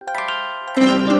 Thank you.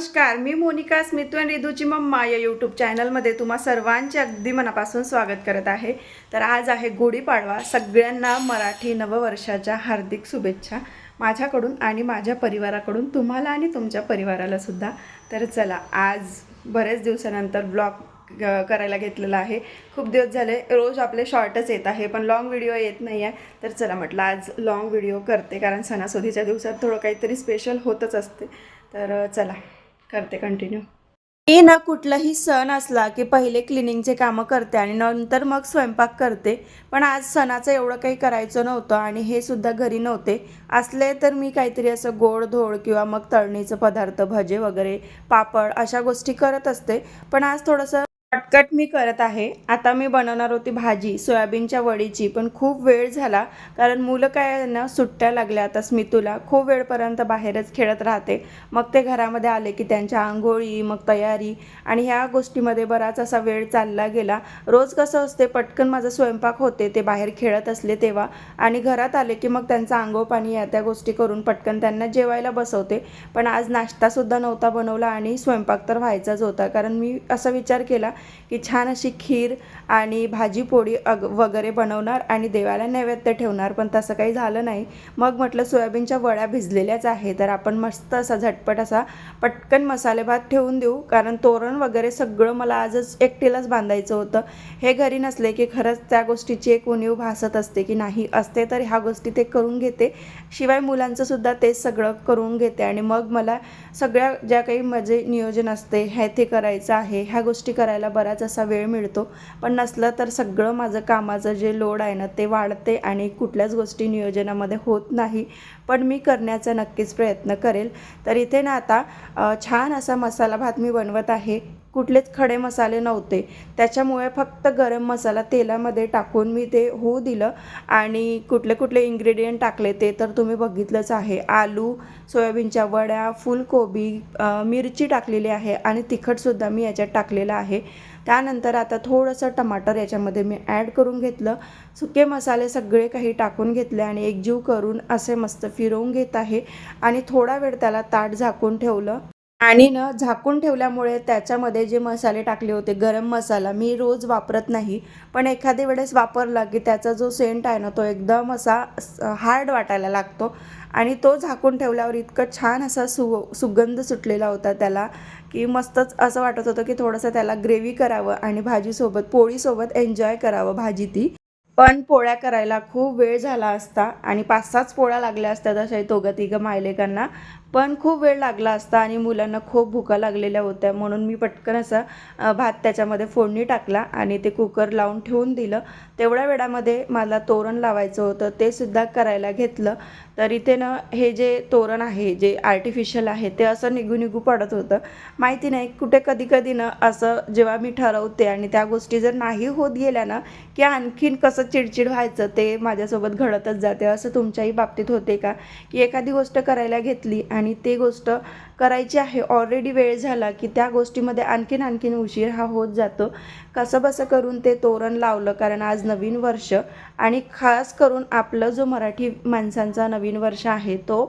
नमस्कार मी मोनिका स्मितू आणि रिधूची mamma या यूट्यूब चॅनलमध्ये तुम्हा सर्वांचे अगदी मनापासून स्वागत करत आहे. तर आज आहे गुढीपाडवा. सगळ्यांना मराठी नववर्षाच्या हार्दिक शुभेच्छा माझ्याकडून आणि माझ्या परिवाराकडून तुम्हाला आणि तुमच्या परिवाराला सुद्धा. तर चला आज बरेच दिवसानंतर ब्लॉग करायला घेतलेला आहे. खूप दिवस झाले रोज आपले शॉर्टच येत आहे पण लॉंग व्हिडिओ येत नाही आहे तर चला म्हटलं आज लॉंग व्हिडिओ करते कारण सणासुदीच्या दिवसात थोडं काहीतरी स्पेशल होतच असते. तर चला. करते कंटिन्यू मी ना कुठलाही सण असला की पहिले क्लिनिंगचे कामं करते आणि नंतर मग स्वयंपाक करते. पण आज सणाचं एवढं काही करायचं नव्हतं आणि हे सुद्धा घरी नव्हते. असले तर मी काहीतरी असं गोड धोड किंवा मग तळणीचं पदार्थ भजे वगैरे पापड अशा गोष्टी करत असते. पण आज थोडंसं पटकट मी करत आहे. आता मी बनवणार होती भाजी सोयाबीनच्या वडीची पण खूप वेळ झाला कारण मुलं काय आहे ना सुट्ट्या लागल्या आता स्मितूला. खूप वेळपर्यंत बाहेरच खेळत राहते. मग ते घरामध्ये आले की त्यांच्या आंघोळी मग तयारी आणि ह्या गोष्टीमध्ये बराच असा वेळ चालला गेला. रोज कसं असते पटकन माझा स्वयंपाक होते ते बाहेर खेळत असले तेव्हा. आणि घरात आले की मग त्यांचं आंघोळ पाणी या त्या गोष्टी करून पटकन त्यांना जेवायला बसवते. पण आज नाश्तासुद्धा नव्हता बनवला आणि स्वयंपाक तर व्हायचाच होता. कारण मी असा विचार केला की छान अशी खीर आणि भाजी पोळी अग वगैरे बनवणार आणि देवाला नैवेद्य ठेवणार. पण तसं काही झालं नाही. मग म्हटलं सोयाबीनच्या वड्या भिजलेल्याच आहे तर आपण मस्त असा झटपट असा पटकन मसाले भात ठेवून देऊ. कारण तोरण वगैरे सगळं मला आजच एकटीलाच बांधायचं होतं. हे घरी नसले की खरंच त्या गोष्टीची एक उणीव भासत असते की नाही असते तर ह्या गोष्टी ते करून घेते. शिवाय मुलांचं सुद्धा सगळं करून घेते. आणि मग मला सगळ्या ज्या काही माझे नियोजन असते हे ते करायचं आहे. ह्या गोष्टी करायला बराच असा वेळ मिळतो. पण नसलं तर सगळं माझं कामाचं जे लोड आहे ना ते वाढते आणि कुठल्याच गोष्टी नियोजनामध्ये होत नाही. पण मी करण्याचा नक्कीच प्रयत्न करेल. तर इथे ना आता छान असा मसाला भात मी बनवत आहे. कुठलेच खडे मसाले नव्हते. त्याच्यामुळे फक्त गरम मसाला तेलामध्ये टाकून मी ते होऊ दिलं आणि कुठले कुठले इन्ग्रेडियंट टाकले ते तर तुम्ही बघितलंच आहे. आलू सोयाबीनच्या वड्या फुलकोबी मिरची टाकलेली आहे आणि तिखटसुद्धा मी याच्यात टाकलेलं आहे. त्यानंतर आता थोडंसं टमाटर याच्यामध्ये मी ॲड करून घेतलं. सुके मसाले सगळे काही टाकून घेतले आणि एकजीव करून असे मस्त फिरवून घेत आहे. आणि थोडा वेळ त्याला ताट झाकून ठेवलं. आणि न झाकून ठेवल्यामुळे त्याच्यामध्ये जे मसाले टाकले होते गरम मसाला मी रोज वापरत नाही. पण एखाद्या वेळेस वापरला की त्याचा जो सेंट आहे ना तो एकदम असा हार्ड वाटायला लागतो. आणि तो झाकून ठेवल्यावर इतकं छान असा सु सुगंध सुटलेला होता त्याला की मस्तच असं वाटत होतं की थोडंसं त्याला ग्रेव्ही करावं आणि भाजीसोबत पोळीसोबत एन्जॉय करावं भाजी ती. पण पोळ्या करायला खूप वेळ झाला असता आणि पाच सहाच पोळ्या लागल्या असत्या तशा दोघं तिघं मायलेकांना. पण खूप वेळ लागला असता आणि मुलांना खूप भुका लागलेल्या होत्या. म्हणून मी पटकन असा भात त्याच्यामध्ये फोडणी टाकला आणि ते कुकर लावून ठेवून दिलं. तेवढ्या वेळामध्ये मला तोरण लावायचं होतं. ते सुद्धा करायला घेतलं. तर इथे ना हे जे तोरण आहे जे आर्टिफिशियल आहे ते असं निघू निघू पडत होतं. माहिती नाही कुठे कधी कधी ना असं जेव्हा मी ठरवते आणि त्या गोष्टी जर नाही होत गेल्या ना की आणखीन कसं चिडचिड व्हायचं ते माझ्यासोबत घडतच जाते. असं तुमच्याही बाबतीत होते का? की एखादी गोष्ट करायला घेतली आणि ते गोष्ट करायची आहे. ऑलरेडी वेळ झाला की त्या गोष्टीमध्ये आणखीन आणखीन उशीर हा होत जातो. कसंबसं करून ते तोरण लावलं कारण आज नवीन वर्ष आणि खास करून आपलं जो मराठी माणसांचा नवीन वर्ष आहे तो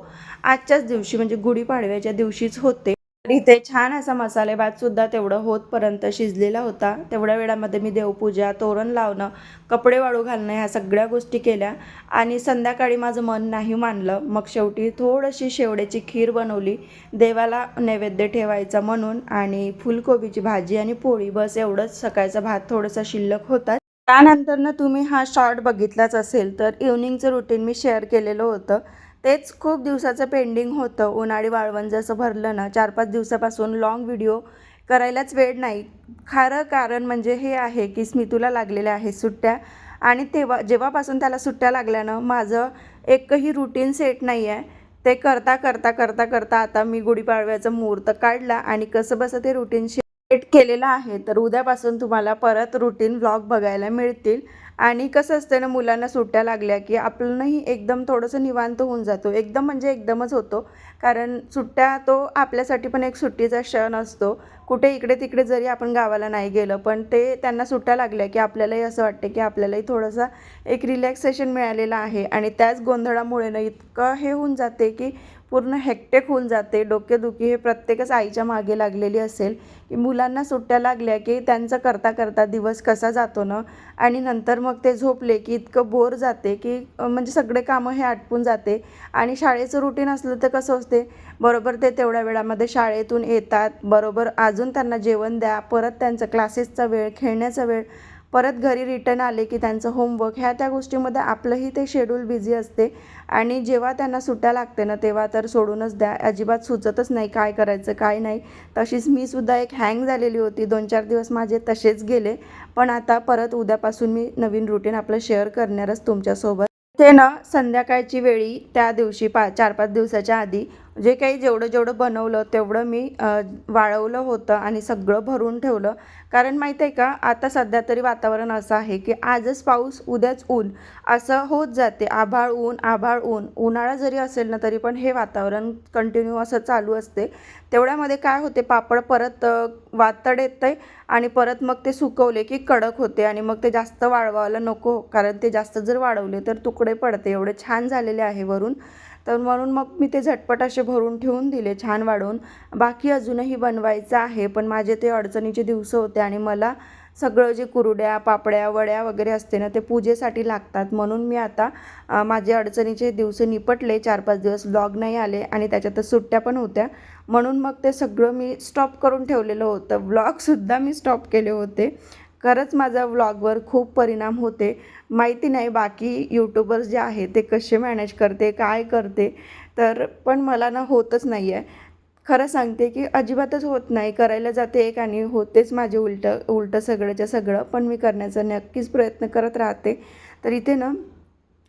आजच्याच दिवशी म्हणजे गुढीपाडव्याच्या दिवशीच होते. इथे छान असा मसाले भातसुद्धा तेवढं होतपर्यंत शिजलेला होता. तेवढ्या वेळामध्ये मी देवपूजा तोरण लावणं कपडे वाळू घालणं ह्या सगळ्या गोष्टी केल्या आणि संध्याकाळी माझं मन नाही मानलं. मग शेवटी थोडीशी शेवड्याची खीर बनवली. देवाला नैवेद्य ठेवायचा म्हणून आणि फुलकोबीची भाजी आणि पोळी बस एवढंच. सकाळचा भात थोडासा शिल्लक होता. त्यानंतर ना तुम्ही हा शॉर्ट बघितलाच असेल तर इव्हनिंगचं रुटीन मी शेअर केलेलं होतं. तेच खूप दिवसाचं पेंडिंग होतं. उन्हाळी वाळवण जसं भरलं ना चार पाच दिवसापासून लॉंग व्हिडिओ करायलाच वेळ नाही. खरं कारण म्हणजे हे आहे की स्मितूला लागलेल्या आहेत सुट्ट्या आणि तेव्हा जेव्हापासून त्याला सुट्ट्या लागल्यानं माझं एकही रुटीन सेट नाही आहे ते करता करता करता करता आता मी गुढीपाडव्याचा मुहूर्त काढला आणि कसं बसं ते रुटीन सेट केलेला आहे तर उद्यापासून तुम्हाला परत रुटीन व्लॉग बघायला मिळतील. आणि कसं असतं ना मुलांना सुट्ट्या लागल्या की आपणही एकदम थोडंसं निवांत होऊन जातो. एकदम म्हणजे एकदमच होतो. कारण सुट्ट्या तो आपल्यासाठी पण एक सुट्टीचा क्षण असतो. कुठे इकडे तिकडे जरी आपण गावाला नाही गेलं पण ते त्यांना सुट्ट्या लागल्या की आपल्यालाही असं वाटते की आपल्यालाही थोडंसं एक रिलॅक्सेशन मिळालेलं आहे. आणि त्याच गोंधळामुळे ना इतकं हे होऊन जाते की पूर्ण हेक्टेक होऊन जाते. डोकेदुखी हे प्रत्येकच आईच्या मागे लागलेली असेल. की मुलांना सुट्ट्या लागल्या की त्यांचं करता करता दिवस कसा जातो ना? आणि नंतर मग ते झोपले की इतकं बोर जाते की म्हणजे सगळे कामं हे आटपून जाते. आणि शाळेचं रुटीन असलं तर कसं असते? बरोबर ते तेवढ्या वेळामध्ये शाळेतून येतात. बरोबर अजून त्यांना जेवण द्या. परत त्यांचं क्लासेसचा वेळ खेळण्याचा वेळ. परत घरी रिटर्न आले की त्यांचं होमवर्क ह्या त्या गोष्टीमध्ये आपलंही ते शेड्यूल बिझी असते. आणि जेव्हा त्यांना सुट्ट्या लागते ना तेव्हा तर सोडूनच द्या. अजिबात सुचतच नाही काय करायचं काय नाही. तशीच मी सुद्धा एक हँग झालेली होती. दोन चार दिवस माझे तसेच गेले. पण आता परत उद्यापासून मी नवीन रुटीन आपलं शेअर करणारच तुमच्यासोबत. ते ना संध्याकाळची वेळी त्या दिवशी पा चार पाच दिवसाच्या आधी जे काही जेवढं जेवढं बनवलं तेवढं मी वाळवलं होतं आणि सगळं भरून ठेवलं. कारण माहीत आहे का आता सध्या तरी वातावरण असं आहे की आजच पाऊस उद्याच ऊन. असं होत जाते. आभाळ ऊन आभाळ ऊन. उन्हाळा जरी असेल ना तरी पण हे वातावरण कंटिन्यू असं चालू असते. तेवढ्यामध्ये काय होते पापड परत वातड येतं आणि परत मग ते सुकवले की कडक होते आणि मग ते जास्त वाळवायला नको. कारण ते जास्त जर वाळवले तर तुकडे पडते. एवढे छान झालेले आहे वरून. तर म्हणून मग मी ते झटपट असे भरून ठेवून दिले छान वाढवून बाकी अजूनही बनवायचं आहे पण माझे ते अडचणीचे दिवस होते आणि मला सगळं जे कुरड्या पापड्या वड्या वगैरे असते ना ते पूजेसाठी लागतात. म्हणून मी आता माझे अडचणीचे दिवस निपटले. चार पाच दिवस ब्लॉग नाही आले आणि त्याच्यातच सुट्ट्या पण होत्या. म्हणून मग ते सगळं मी स्टॉप करून ठेवलेलं होतं. ब्लॉगसुद्धा मी स्टॉप केले होते. खरंच माझा व्लॉगवर खूप परिणाम होते. माहिती नाही बाकी यूट्यूबर्स जे आहे ते कसे मॅनेज करते काय करते तर पण मला ना होतच नाही आहे खरं सांगते की अजिबातच होत नाही. करायला जाते एक आणि होतेच माझे उलटं उलटं सगळंच्या सगळं पण मी करण्याचा नक्कीच प्रयत्न करत राहते. तर इथे ना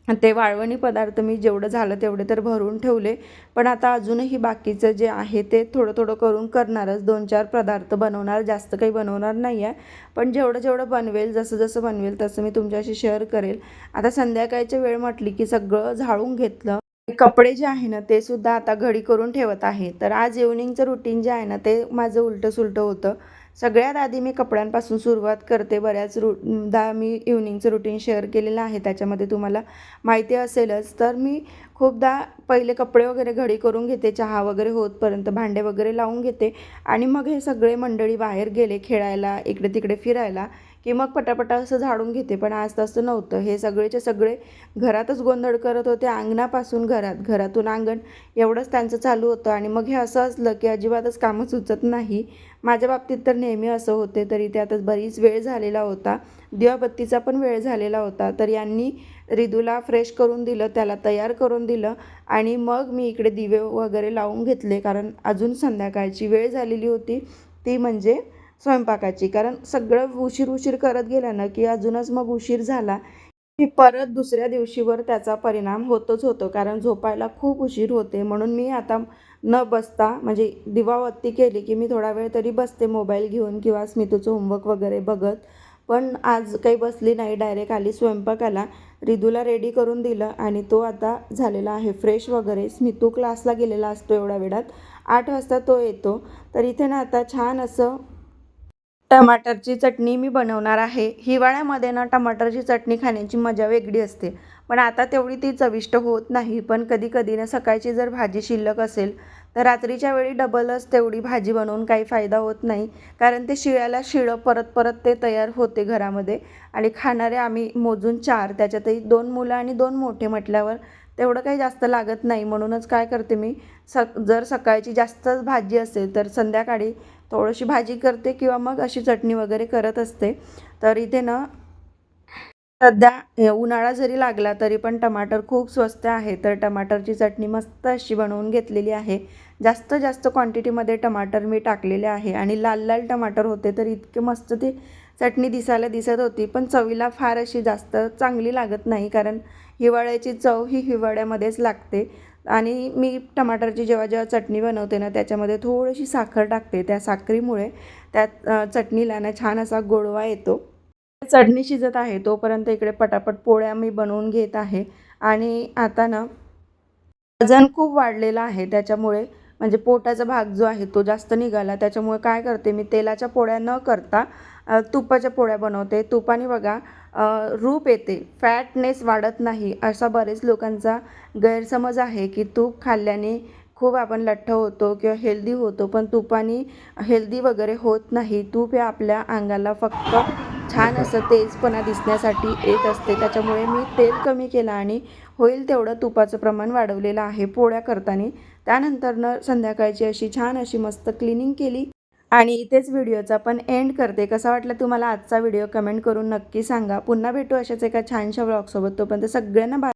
ते वाळवणी पदार्थ मी जेवढं झालं तेवढे तर भरून ठेवले. पण आता अजूनही बाकीचं जे आहे ते थोडं थोडं करून करणारच. दोन चार पदार्थ बनवणार जास्त काही बनवणार नाही आहे पण जेवढं जेवढं बनवेल जसं जसं बनवेल तसं मी तुमच्याशी शेअर करेल. आता संध्याकाळची वेळ म्हटली की सगळं झाडून घेतलं. कपडे जे आहे ना ते सुद्धा आता घडी करून ठेवत आहे. तर आज इव्हनिंगचं रुटीन जे आहे ना ते माझं उलटं सुलटं होतं. सगळ्यात आधी मी कपड्यांपासून सुरुवात करते. बऱ्याच रु दा मी इव्हनिंगचं रुटीन शेअर केलेलं आहे. त्याच्यामध्ये तुम्हाला माहिती असेलच. तर मी खूपदा पहिले कपडे वगैरे घडी करून घेते. चहा वगैरे होतपर्यंत भांडे वगैरे लावून घेते. आणि मग हे सगळे मंडळी बाहेर गेले खेळायला इकडे तिकडे फिरायला. की मग पटापटा असं झाडून घेते. पण आज तसं नव्हतं. हे सगळेचे सगळे घरातच गोंधळ करत होते. अंगणापासून घरात घरातून अंगण एवढंच त्यांचं चालू होतं. आणि मग हे असं असलं की अजिबातच कामं सुचत नाही. माझ्या बाबतीत तर नेहमी असं होते. तरी ते बरीच वेळ झालेला होता. दिवाबत्तीचा पण वेळ झालेला होता. तर यांनी रिदूला फ्रेश करून दिलं. त्याला तयार करून दिलं. आणि मग मी इकडे दिवे वगैरे लावून घेतले. कारण अजून संध्याकाळची वेळ झालेली होती. ती म्हणजे स्वयंपाकाची. कारण सगळं उशीर उशीर करत गेलं ना की अजूनच मग उशीर झाला की परत दुसऱ्या दिवशीवर त्याचा परिणाम होतच होतो. कारण झोपायला खूप उशीर होते. म्हणून मी आता न बसता म्हणजे दिवावत्ती केली की मी थोडा वेळ तरी बसते मोबाईल घेऊन किंवा स्मितूचं होमवर्क वगैरे बघत. पण आज काही बसली नाही डायरेक्ट आली स्वयंपाकाला रिदूला रेडी करून दिलं आणि तो आता झालेला आहे फ्रेश वगैरे. स्मितू क्लासला गेलेला असतो एवढ्या वेळात. आठ वाजता तो येतो. तर इथे ना आता छान असं टमाटरची चटणी मी बनवणार आहे. हिवाळ्यामध्ये ना टमाटरची चटणी खाण्याची मजा वेगळी असते. पण आता तेवढी ती चविष्ट होत नाही. पण कधी कधी ना सकाळची जर भाजी शिल्लक असेल तर रात्रीच्या वेळी डबलच तेवढी भाजी बनवून काही फायदा होत नाही. कारण ते शिळ्याला शिळं परत परत ते तयार होते घरामध्ये. आणि खाणारे आम्ही मोजून चार त्याच्यातही दोन मुलं आणि दोन मोठे म्हटल्यावर तेवढं काही जास्त लागत नाही. म्हणूनच काय करते मी स जर सकाळची जास्तच भाजी असेल तर संध्याकाळी थोडीशी भाजी करते किंवा मग अशी चटणी वगैरे करत असते. तर इथे ना सध्या उन्हाळा जरी लागला तरी पण टमाटर खूप स्वस्त आहे. तर टमाटरची चटणी मस्त अशी बनवून घेतलेली आहे. जास्त जास्त क्वांटिटीमध्ये टमाटर मी टाकलेले आहे. आणि लाल लाल टमाटर होते तर इतके मस्त ती चटणी दिसायला दिसत होती. पण चवीला फार अशी जास्त चांगली लागत नाही. कारण हिवाळ्याची चव ही हिवाळ्यामध्येच लागते. आणि मी टमाटरची जेव्हा जेव्हा चटणी बनवते ना त्याच्यामध्ये थोडीशी साखर टाकते. त्या साखरेमुळे त्यात चटणीला ना छान असा गोडवा येतो. चटणी शिजत आहे तोपर्यंत इकडे पटापट पोळ्या मी बनवून घेत आहे. आणि आता ना वजन खूप वाढलेलं आहे त्याच्यामुळे म्हणजे पोटाचा भाग जो आहे तो जास्त निघाला. त्याच्यामुळे काय करते मी? तेलाच्या पोळ्या न करता तुपाच्या पोळ्या बनवते. तुपाने बघा रूप येते. फॅटनेस वाढत नाही असा बरेच लोकांचा गैरसमज आहे की तूप खाल्ल्याने खूप आपण लठ्ठ होतो किंवा हेल्दी होतो पण तुपाने हेल्दी वगैरे होत नाही. तूप हे आपल्या अंगाला फक्त छान असं तेजपणा दिसण्यासाठी येत असते. त्याच्यामुळे मी तेल कमी केलं आणि होईल तेवढं तुपाचं प्रमाण वाढवलेलं आहे पोळ्या करताना. त्यानंतरनं संध्याकाळची अशी छान अशी मस्त क्लिनिंग केली. आणि इथेच व्हिडिओचा पण एंड करते. कसा वाटला तुम्हाला आजचा व्हिडिओ? कमेंट करून नक्की सांगा. पुन्हा भेटू अशाच एका छानशा ब्लॉगसोबत तोपर्यंत सगळ्यांना बाय